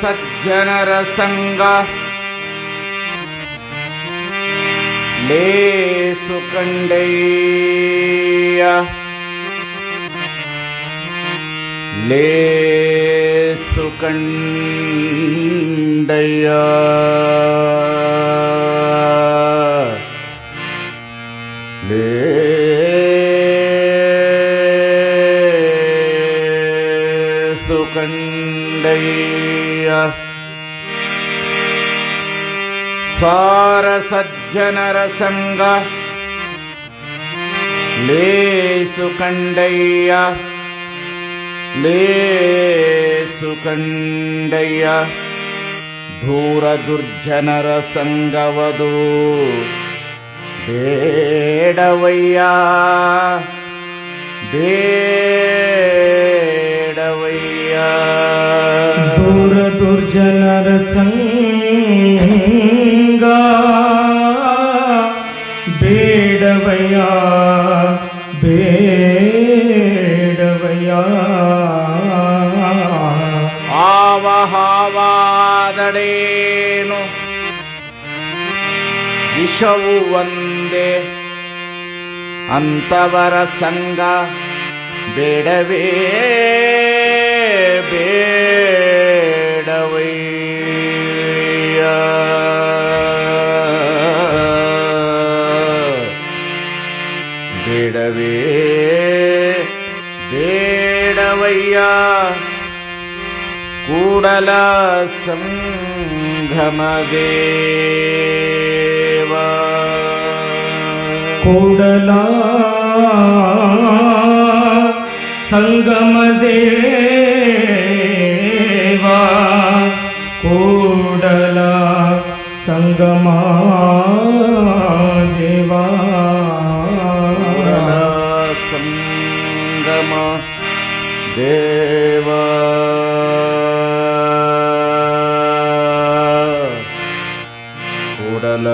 सख्यनरसङ्गे सुकण्ड ले सु ಲೇಸು ಕಂಡಯ್ಯ ಲೇಸು ಕಂಡಯ್ಯ ಧೂರ ದುರ್ಜನರ ಸಂಗವದು ಬೇಡವಯ್ಯ ಬೇಡವಯ್ಯ दिशौ वन्दे ಬೇಡವೇ बेडवे बेडवै ಬೇಡವಯ್ಯ ಕೂಡಲ கூடலாசங்கமதே ಕೂಡಲ ಸಂಗಮ ದೇವ ಕೂಡಲ ಸಂಗಮ ದೇವ ಕೂಡಲ ಸಂಗಮ ದೇವ ಕೂಡಲ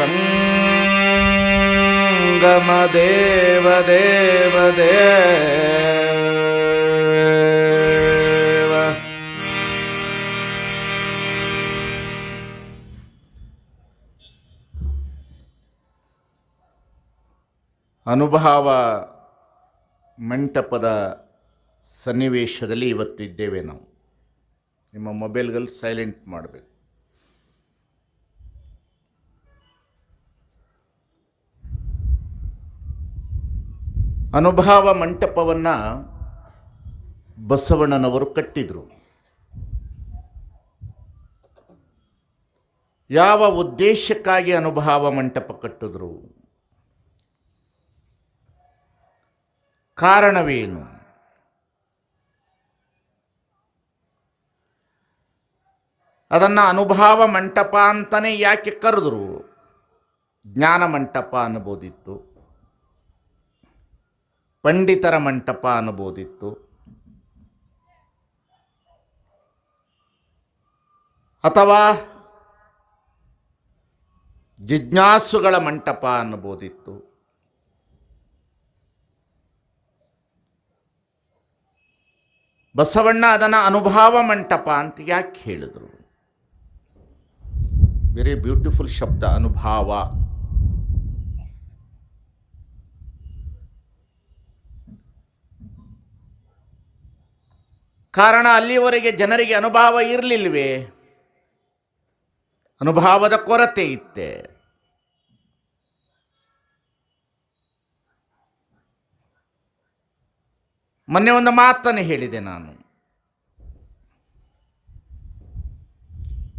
ಸಂಗಮ ದೇವ ದೇವ ದೇವ ಅನುಭವ ಮಂಟಪದ ಸನ್ನಿವೇಶದಲ್ಲಿ ಇವತ್ತಿದ್ದೇವೆ ನಾವು. ನಿಮ್ಮ ಮೊಬೈಲ್ಗಳು ಸೈಲೆಂಟ್ ಮಾಡಬೇಕು. ಅನುಭವ ಮಂಟಪವನ್ನು ಬಸವಣ್ಣನವರು ಕಟ್ಟಿದರು. ಯಾವ ಉದ್ದೇಶಕ್ಕಾಗಿ ಅನುಭಾವ ಮಂಟಪ ಕಟ್ಟಿದ್ರು? ಕಾರಣವೇನು? ಅದನ್ನು ಅನುಭಾವ ಮಂಟಪ ಅಂತಲೇ ಯಾಕೆ ಕರೆದ್ರು? ಜ್ಞಾನ ಮಂಟಪ ಅನ್ಬೋದಿತ್ತು. ಪಂಡಿತರ ಮಂಟಪ ಅನ್ಬೋದಿತ್ತು. ಅಥವಾ ಜಿಜ್ಞಾಸುಗಳ ಮಂಟಪ ಅನ್ನಬೋದಿತ್ತು ಬಸವಣ್ಣ ಅದನ್ನು ಅನುಭವ ಮಂಟಪ ಅಂತ ಯಾಕೆ ಹೇಳಿದರು? ವೆರಿ ಬ್ಯೂಟಿಫುಲ್ ಶಬ್ದ, ಅನುಭವ. ಕಾರಣ ಅಲ್ಲಿವರೆಗೆ ಜನರಿಗೆ ಅನುಭವ ಇರಲಿಲ್ವೇ? ಅನುಭವದ ಕೊರತೆ ಇತ್ತೆ. ಮೊನ್ನೆ ಒಂದು ಮಾತನ್ನು ಹೇಳಿದೆ ನಾನು.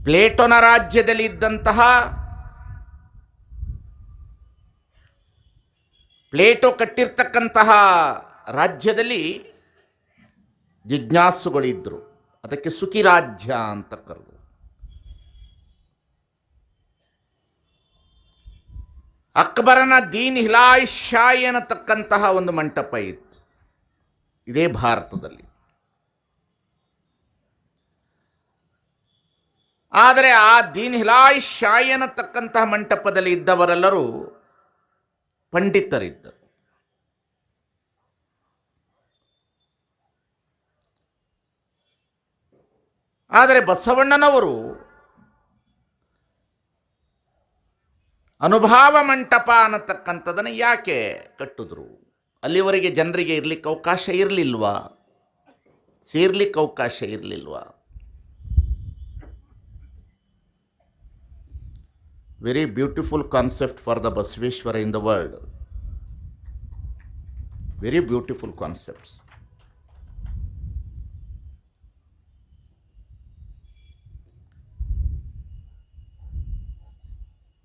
ಪ್ಲೇಟೋನ ರಾಜ್ಯದಲ್ಲಿ ಇದ್ದಂತಹ ಪ್ಲೇಟೋ ಕಟ್ಟಿರ್ತಕ್ಕಂತಹ ರಾಜ್ಯದಲ್ಲಿ ಜಿಜ್ಞಾಸುಗಳಿದ್ದರು ಅದಕ್ಕೆ ಸುಖಿರಾಜ್ಯ ಅಂತ ಕರೆದು ಅಕ್ಬರನ ದೀನ್ ಹಿಲಾಯ್ ಶಾಯಿ ಅನ್ನತಕ್ಕಂತಹ ಒಂದು ಮಂಟಪ ಇತ್ತು. ಇದೇ ಭಾರತದಲ್ಲಿ. ಆದರೆ ಆ ದೀನ್ ಹಿಲಾಯ್ ಶಾಯಿ ಅನ್ನತಕ್ಕಂತಹ ಮಂಟಪದಲ್ಲಿ ಇದ್ದವರೆಲ್ಲರೂ ಪಂಡಿತರಿದ್ದರು. ಆದರೆ ಬಸವಣ್ಣನವರು ಅನುಭಾವ ಮಂಟಪ ಅನ್ನತಕ್ಕಂಥದ್ದನ್ನು ಯಾಕೆ ಕಟ್ಟಿದ್ರು? ಅಲ್ಲಿವರೆಗೆ ಜನರಿಗೆ ಇರಲಿಕ್ಕೆ ಅವಕಾಶ ಇರಲಿಲ್ವಾ? ಸೇರ್ಲಿಕ್ಕೆ ಅವಕಾಶ ಇರಲಿಲ್ವಾ? Very beautiful concept for the Basaveshwara in the world very beautiful concepts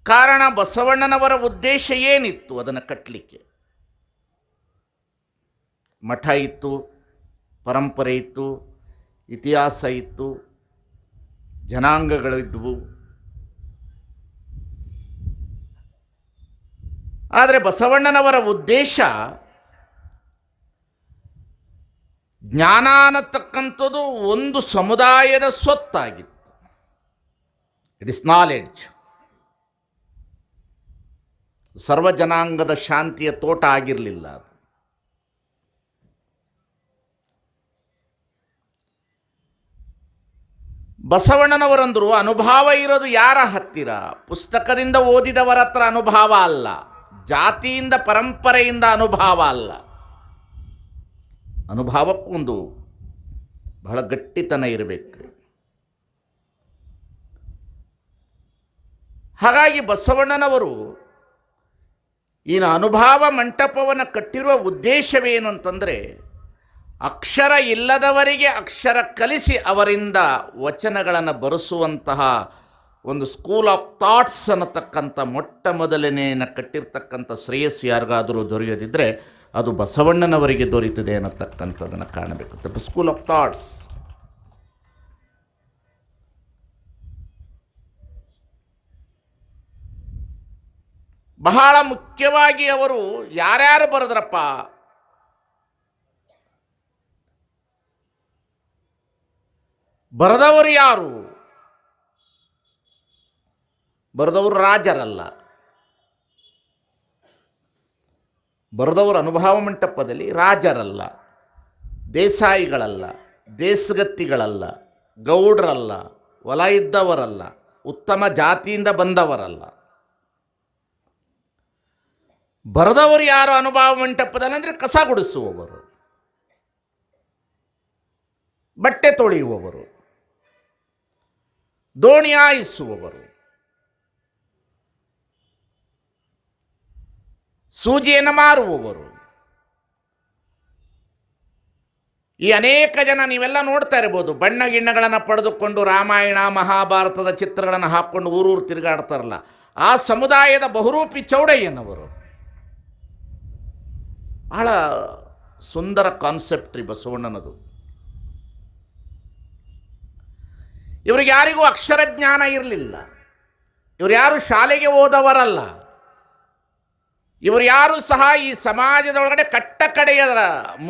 ಕಾರಣ ಬಸವಣ್ಣನವರ ಉದ್ದೇಶ ಏನಿತ್ತು ಅದನ್ನು ಕಟ್ಟಲಿಕ್ಕೆ ಮಠ ಇತ್ತು, ಪರಂಪರೆ ಇತ್ತು, ಇತಿಹಾಸ ಇತ್ತು ಜನಾಂಗಗಳಿದ್ವು ಆದರೆ ಬಸವಣ್ಣನವರ ಉದ್ದೇಶ ಜ್ಞಾನ ಅನ್ನತಕ್ಕಂಥದ್ದು ಒಂದು ಸಮುದಾಯದ ಸ್ವತ್ತಾಗಿತ್ತು. ಇಟ್ ಇಸ್ ನಾಲೆಡ್ಜ್ ಸರ್ವ ಜನಾಂಗದ ಶಾಂತಿಯ ತೋಟ ಆಗಿರಲಿಲ್ಲ ಅದು. ಬಸವಣ್ಣನವರಂದರು ಅನುಭವ ಇರೋದು ಯಾರ ಹತ್ತಿರ? ಪುಸ್ತಕದಿಂದ ಓದಿದವರ ಹತ್ರ ಅನುಭವ ಅಲ್ಲ. ಜಾತಿಯಿಂದ ಪರಂಪರೆಯಿಂದ ಅನುಭವ ಅಲ್ಲ. ಅನುಭವಕ್ಕೊಂದು ಬಹಳ ಗಟ್ಟಿತನ ಇರಬೇಕು. ಹಾಗಾಗಿ ಬಸವಣ್ಣನವರು ಈ ಅನುಭವ ಮಂಟಪವನ್ನು ಕಟ್ಟಿರುವ ಉದ್ದೇಶವೇನು ಅಂತಂದರೆ, ಅಕ್ಷರ ಇಲ್ಲದವರಿಗೆ ಅಕ್ಷರ ಕಲಿಸಿ ಅವರಿಂದ ವಚನಗಳನ್ನು ಬರೆಸುವಂತಹ ಒಂದು ಸ್ಕೂಲ್ ಆಫ್ ಥಾಟ್ಸ್ ಅನ್ನತಕ್ಕಂಥ ಮೊಟ್ಟ ಮೊದಲನೆಯನ್ನು ಕಟ್ಟಿರ್ತಕ್ಕಂಥ ಶ್ರೇಯಸ್ಸು ಯಾರಿಗಾದರೂ ದೊರೆಯದಿದ್ದರೆ ಅದು ಬಸವಣ್ಣನವರಿಗೆ ದೊರೀತದೆ ಅನ್ನತಕ್ಕಂಥದ್ದನ್ನು ಕಾಣಬೇಕು. ಸ್ಕೂಲ್ ಆಫ್ ಥಾಟ್ಸ್ ಬಹಳ ಮುಖ್ಯವಾಗಿ ಅವರು ಯಾರ್ಯಾರು ಬರೆದ್ರಪ್ಪ? ಬರೆದವರು ಯಾರು? ಬರೆದವರು ರಾಜರಲ್ಲ. ಬರೆದವರು ಅನುಭವ ಮಂಟಪದಲ್ಲಿ ರಾಜರಲ್ಲ. ದೇಸಾಯಿಗಳಲ್ಲ, ದೇಸಗತ್ತಿಗಳಲ್ಲ, ಗೌಡ್ರಲ್ಲ, ಒಲ ಇದ್ದವರಲ್ಲ, ಉತ್ತಮ ಜಾತಿಯಿಂದ ಬಂದವರಲ್ಲ. ಬರೆದವರು ಯಾರು ಅನುಭವ ಮಂಟಪದಲ್ಲಿ ಅಂದರೆ ಕಸ ಗುಡಿಸುವವರು, ಬಟ್ಟೆ ತೊಳೆಯುವವರು, ದೋಣಿ ಆಯಿಸುವವರು ಸೂಜಿಯನ್ನು ಮಾರುವವರು. ಈ ಅನೇಕ ಜನ ನೀವೆಲ್ಲ ನೋಡ್ತಾ ಇರ್ಬೋದು, ಬಣ್ಣ ಗಿಣ್ಣಗಳನ್ನು ಪಡೆದುಕೊಂಡು ರಾಮಾಯಣ, ಮಹಾಭಾರತದ ಚಿತ್ರಗಳನ್ನು ಹಾಕ್ಕೊಂಡು ಊರೂರು ತಿರುಗಾಡ್ತಾರಲ್ಲ, ಆ ಸಮುದಾಯದ ಬಹುರೂಪಿ ಚೌಡಯ್ಯನವರು. ಬಹಳ ಸುಂದರ ಕಾನ್ಸೆಪ್ಟ್ ರೀ ಬಸವಣ್ಣನದು. ಇವ್ರಿಗೆ ಯಾರಿಗೂ ಅಕ್ಷರ ಜ್ಞಾನ ಇರಲಿಲ್ಲ. ಇವರು ಯಾರು ಶಾಲೆಗೆ ಹೋದವರಲ್ಲ ಇವರು ಯಾರು ಸಹ ಈ ಸಮಾಜದೊಳಗಡೆ ಕಟ್ಟ ಕಡೆಯ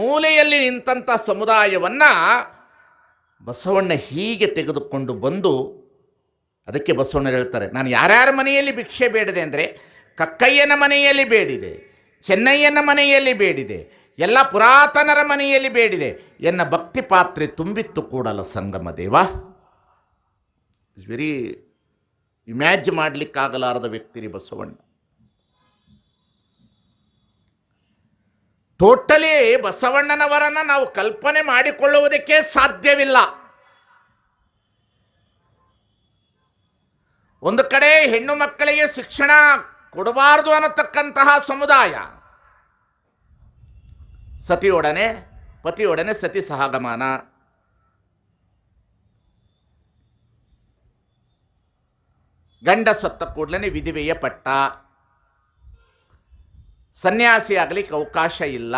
ಮೂಲೆಯಲ್ಲಿ ನಿಂತಹ ಸಮುದಾಯವನ್ನು ಬಸವಣ್ಣ ಹೀಗೆ ತೆಗೆದುಕೊಂಡು ಬಂದು ಅದಕ್ಕೆ ಬಸವಣ್ಣ ಹೇಳ್ತಾರೆ, ನಾನು ಯಾರ್ಯಾರ ಮನೆಯಲ್ಲಿ ಭಿಕ್ಷೆ ಬೇಡಿದೆ ಅಂದರೆ ಕಕ್ಕಯ್ಯನ ಮನೆಯಲ್ಲಿ ಬೇಡಿದೆ ಚೆನ್ನಯ್ಯನ ಮನೆಯಲ್ಲಿ ಬೇಡಿದೆ, ಎಲ್ಲ ಪುರಾತನರ ಮನೆಯಲ್ಲಿ ಬೇಡಿದೆ ಎನ್ನ ಭಕ್ತಿ ಪಾತ್ರೆ ತುಂಬಿತ್ತು ಕೂಡಲ ಸಂಗಮ ದೇವ. ವೆರಿ ಇಮ್ಯಾಜ್ ಮಾಡಲಿಕ್ಕಾಗಲಾರದ ವ್ಯಕ್ತಿ ರೀ ಬಸವಣ್ಣ. ಟೋಟಲಿ ಬಸವಣ್ಣನವರನ್ನು ನಾವು ಕಲ್ಪನೆ ಮಾಡಿಕೊಳ್ಳುವುದಕ್ಕೆ ಸಾಧ್ಯವಿಲ್ಲ. ಒಂದು ಕಡೆ ಹೆಣ್ಣು ಮಕ್ಕಳಿಗೆ ಶಿಕ್ಷಣ ಕೊಡಬಾರದು ಅನ್ನತಕ್ಕಂತಹ ಸಮುದಾಯ. ಸತಿಯೊಡನೆ, ಪತಿಯೊಡನೆ ಸತಿ ಸಹಗಮನ. ಗಂಡ ಸತ್ತ ಕೂಡಲೇ ವಿಧಿವೆಯ ಪಟ್ಟ. ಸನ್ಯಾಸಿ ಆಗಲಿಕ್ಕೆ ಅವಕಾಶ ಇಲ್ಲ.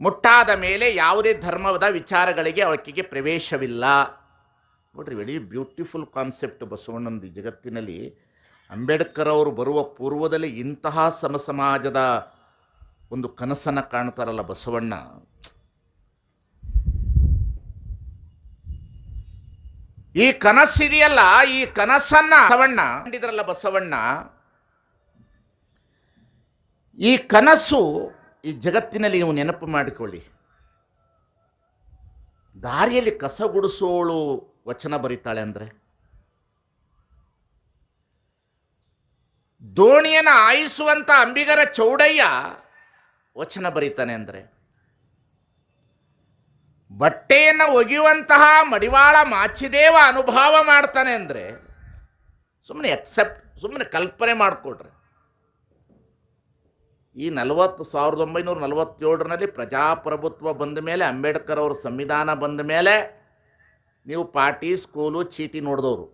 ಮುಟ್ಟಾದ ಮೇಲೆ ಯಾವುದೇ ಧರ್ಮದ ವಿಚಾರಗಳಿಗೆ ಆಕೆಗೆ ಪ್ರವೇಶವಿಲ್ಲ. ನೋಡ್ರಿ ವೆರಿ ಬ್ಯೂಟಿಫುಲ್ ಕಾನ್ಸೆಪ್ಟ್ ಬಸವಣ್ಣನದು ಈ ಜಗತ್ತಿನಲ್ಲಿ. ಅಂಬೇಡ್ಕರ್ ಅವರು ಬರುವ ಪೂರ್ವದಲ್ಲಿ ಇಂತಹ ಸಮಸಮಾಜದ ಒಂದು ಕನಸನ್ನು ಕಾಣ್ತಾರಲ್ಲ ಬಸವಣ್ಣ. ಈ ಕನಸಿದೆಯಲ್ಲ ಈ ಕನಸನ್ನ ಬಸವಣ್ಣ ಕಂಡಿದ್ರಲ್ಲ ಬಸವಣ್ಣ. ಈ ಕನಸು ಈ ಜಗತ್ತಿನಲ್ಲಿ ನೀವು ನೆನಪು ಮಾಡಿಕೊಳ್ಳಿ. ದಾರಿಯಲ್ಲಿ ಕಸ ಗುಡಿಸೋಳು ವಚನ ಬರೀತಾಳೆ ಅಂದರೆ. ದೋಣಿಯನ್ನು ಆಯಿಸುವಂಥ ಅಂಬಿಗರ ಚೌಡಯ್ಯ ವಚನ ಬರೀತಾನೆ ಅಂದರೆ, ಬಟ್ಟೆಯನ್ನು ಒಗೆಯುವಂತಹ ಮಡಿವಾಳ ಮಾಚಿದೇವ ಅನುಭವ ಮಾಡ್ತಾನೆ ಅಂದರೆ ಸುಮ್ಮನೆ ಎಕ್ಸೆಪ್ಟ್ ಸುಮ್ಮನೆ ಕಲ್ಪನೆ ಮಾಡಿಕೊಡ್ರಿ ಈ ನಲವತ್ತು, ಸಾವಿರದ ಒಂಬೈನೂರ ನಲವತ್ತೇಳರಲ್ಲಿ ಪ್ರಜಾಪ್ರಭುತ್ವ ಬಂದ ಮೇಲೆ ಅಂಬೇಡ್ಕರ್ ಅವ್ರ ಸಂವಿಧಾನ ಬಂದ ಮೇಲೆ ನೀವು ಪಾರ್ಟಿ, ಸ್ಕೂಲು, ಚೀಟಿ ನೋಡಿದವರು.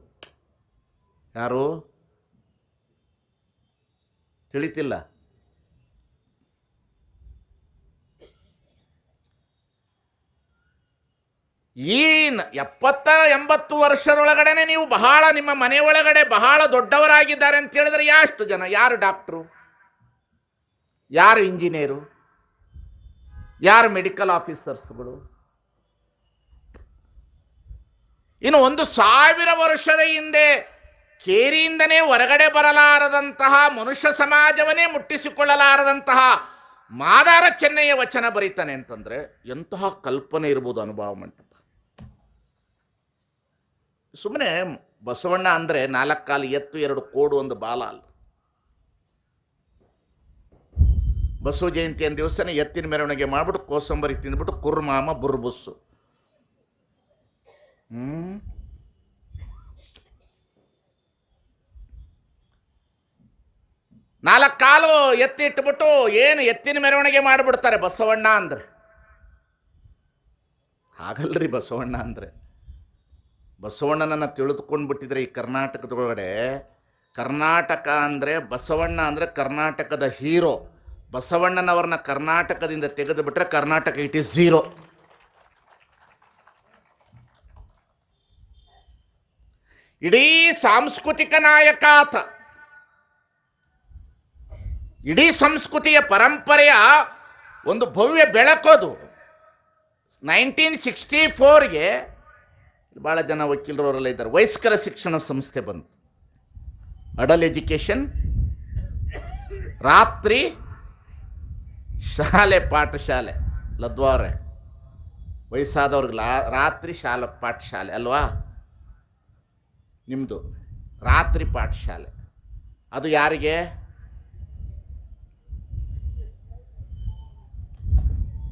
ಯಾರು? ತಿಳಿತಿಲ್ಲ. ಈ ಎಪ್ಪತ್ತ ಎಂಬತ್ತು ವರ್ಷದೊಳಗಡೆ ನೀವು ಬಹಳ ನಿಮ್ಮ ಮನೆ ಒಳಗಡೆ ಬಹಳ ದೊಡ್ಡವರಾಗಿದ್ದಾರೆ ಅಂತ ಹೇಳಿದ್ರೆ ಯಾಷ್ಟು ಜನ? ಯಾರು ಡಾಕ್ಟ್ರು? ಯಾರು ಇಂಜಿನಿಯರು? ಯಾರು ಮೆಡಿಕಲ್ ಆಫೀಸರ್ಸ್ಗಳು? ಇನ್ನು ಒಂದು ಸಾವಿರ ವರ್ಷದ ಹಿಂದೆ ಕೇರಿಯಿಂದನೇ ಹೊರಗಡೆ ಬರಲಾರದಂತಹ ಮನುಷ್ಯ ಸಮಾಜವನ್ನೇ ಮುಟ್ಟಿಸಿಕೊಳ್ಳಲಾರದಂತಹ ಮಾದಾರ ಚೆನ್ನಯ್ಯ ವಚನ ಬರೀತಾನೆ ಅಂತಂದ್ರೆ ಎಂತಹ ಕಲ್ಪನೆ ಇರ್ಬೋದು ಅನುಭವ ಮಂಟಪ. ಸುಮ್ಮನೆ ಬಸವಣ್ಣ ಅಂದರೆ ನಾಲ್ಕು ಕಾಲು ಎತ್ತು ಎರಡು ಕೋಡು ಒಂದು ಬಾಲ ಅಲ್ಲ. ಬಸವ ಜಯಂತಿಯ ದಿವಸನೇ ಎತ್ತಿನ ಮೆರವಣಿಗೆ ಮಾಡಿಬಿಟ್ಟು ಕೋಸಂಬರಿ ತಿಂದ್ಬಿಟ್ಟು ಕುರ್ಮಾಮ ಬುರ್ಬುಸ್ಸು. ಹ್ಮ್? ನಾಲ್ಕು ಕಾಲು ಎತ್ತಿ ಇಟ್ಬಿಟ್ಟು ಏನು ಎತ್ತಿನ ಮೆರವಣಿಗೆ ಮಾಡಿಬಿಡ್ತಾರೆ ಬಸವಣ್ಣ ಅಂದ್ರೆ. ರೀ ಬಸವಣ್ಣ ಅಂದರೆ. ಬಸವಣ್ಣನನ್ನು ತಿಳಿದುಕೊಂಡು ಬಿಟ್ಟಿದ್ರೆ ಈ ಕರ್ನಾಟಕದೊಳಗಡೆ ಕರ್ನಾಟಕ ಅಂದರೆ ಬಸವಣ್ಣ ಅಂದರೆ ಕರ್ನಾಟಕದ ಹೀರೋ. ಬಸವಣ್ಣನವ್ರನ್ನ ಕರ್ನಾಟಕದಿಂದ ತೆಗೆದು ಬಿಟ್ಟರೆ ಕರ್ನಾಟಕ ಇಟ್ ಈಸ್ ಝೀರೋ. ಇಡೀ ಸಾಂಸ್ಕೃತಿಕ ನಾಯಕ ಆತ. ಇಡೀ ಸಂಸ್ಕೃತಿಯ ಪರಂಪರೆಯ ಒಂದು ಭವ್ಯ ಬೆಳಕೋದು ನೈನ್ಟೀನ್ ಸಿಕ್ಸ್ಟಿ ಫೋರ್ಗೆ ಭಾಳ ಜನ ವಕೀಲರವರೆಲ್ಲ ಇದ್ದಾರೆ. ವಯಸ್ಕರ ಶಿಕ್ಷಣ ಸಂಸ್ಥೆ ಬಂತು. ಅಡಲ್ ಎಜುಕೇಷನ್ ರಾತ್ರಿ ಶಾಲೆ, ಪಾಠಶಾಲೆ, ಲದ್ವಾರೆ. ವಯಸ್ಸಾದವ್ರಿಗೆ ರಾತ್ರಿ ಶಾಲೆ, ಪಾಠಶಾಲೆ ಅಲ್ವಾ? ನಿಮ್ಮದು ರಾತ್ರಿ ಪಾಠಶಾಲೆ. ಅದು ಯಾರಿಗೆ?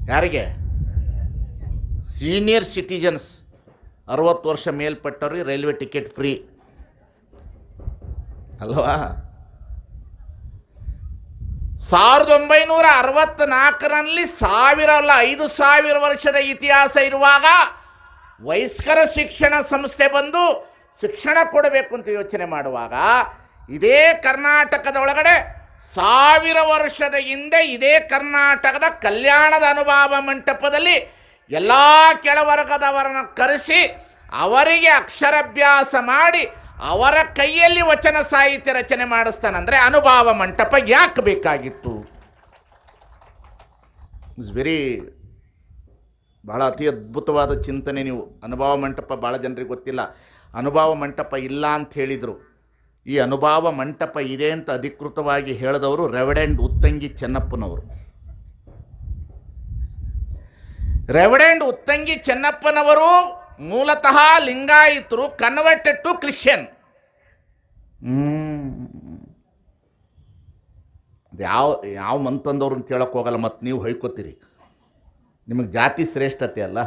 ಯಾರಿಗೆ? ಸೀನಿಯರ್ ಸಿಟಿಜನ್ಸ್ ಅರವತ್ತು ವರ್ಷ ಮೇಲ್ಪಟ್ಟವ್ರಿಗೆ ರೈಲ್ವೆ ಟಿಕೆಟ್ ಫ್ರೀ. ಅಲ್ವಾ? ಸಾವಿರದ ಒಂಬೈನೂರ ಅರವತ್ತ್ನಾಲ್ಕರಲ್ಲಿ ಸಾವಿರ ಅಲ್ಲ ಐದು ಸಾವಿರ ವರ್ಷದ ಇತಿಹಾಸ ಇರುವಾಗ ವಯಸ್ಕರ ಶಿಕ್ಷಣ ಸಂಸ್ಥೆ ಬಂದು ಶಿಕ್ಷಣ ಕೊಡಬೇಕು ಅಂತ ಯೋಚನೆ ಮಾಡುವಾಗ ಇದೇ ಕರ್ನಾಟಕದ ಒಳಗಡೆ ಸಾವಿರ ವರ್ಷದ ಹಿಂದೆ ಇದೇ ಕರ್ನಾಟಕದ ಕಲ್ಯಾಣದ ಅನುಭವ ಮಂಟಪದಲ್ಲಿ ಎಲ್ಲ ಕೆಳವರ್ಗದವರನ್ನು ಕರೆಸಿ ಅವರಿಗೆ ಅಕ್ಷರಾಭ್ಯಾಸ ಮಾಡಿ ಅವರ ಕೈಯಲ್ಲಿ ವಚನ ಸಾಹಿತ್ಯ ರಚನೆ ಮಾಡಿಸ್ತಾನಂದರೆ ಅನುಭವ ಮಂಟಪ ಯಾಕೆ ಬೇಕಾಗಿತ್ತು? ಇಟ್ಸ್ ವೆರಿ ಬಹಳ ಅತಿ ಅದ್ಭುತವಾದ ಚಿಂತನೆ ನೀವು. ಅನುಭವ ಮಂಟಪ ಭಾಳ ಜನರಿಗೆ ಗೊತ್ತಿಲ್ಲ. ಅನುಭವ ಮಂಟಪ ಇಲ್ಲ ಅಂತ ಹೇಳಿದರು. ಈ ಅನುಭಾವ ಮಂಟಪ ಇದೆ ಅಂತ ಅಧಿಕೃತವಾಗಿ ಹೇಳಿದವರು ರೆವಡೆಂಡ್ ಉತ್ತಂಗಿ ಚೆನ್ನಪ್ಪನವರು. ರೆವಡೆಂಡ್ ಉತ್ತಂಗಿ ಚೆನ್ನಪ್ಪನವರು ಮೂಲತಃ ಲಿಂಗಾಯಿತರು ಕನ್ವರ್ಟೆಡ್ ಟು ಕ್ರಿಶ್ಚಿಯನ್. ಯಾವ ಯಾವ ಮಂತಂದವ್ರು ಅಂತ ಹೇಳೋಕ್ಕೋಗಲ್ಲ ಹೋಗಲ್ಲ ಮತ್ತು ನೀವು ಹೊಯ್ಕೋತೀರಿ. ನಿಮಗೆ ಜಾತಿ ಶ್ರೇಷ್ಠತೆ ಅಲ್ಲ.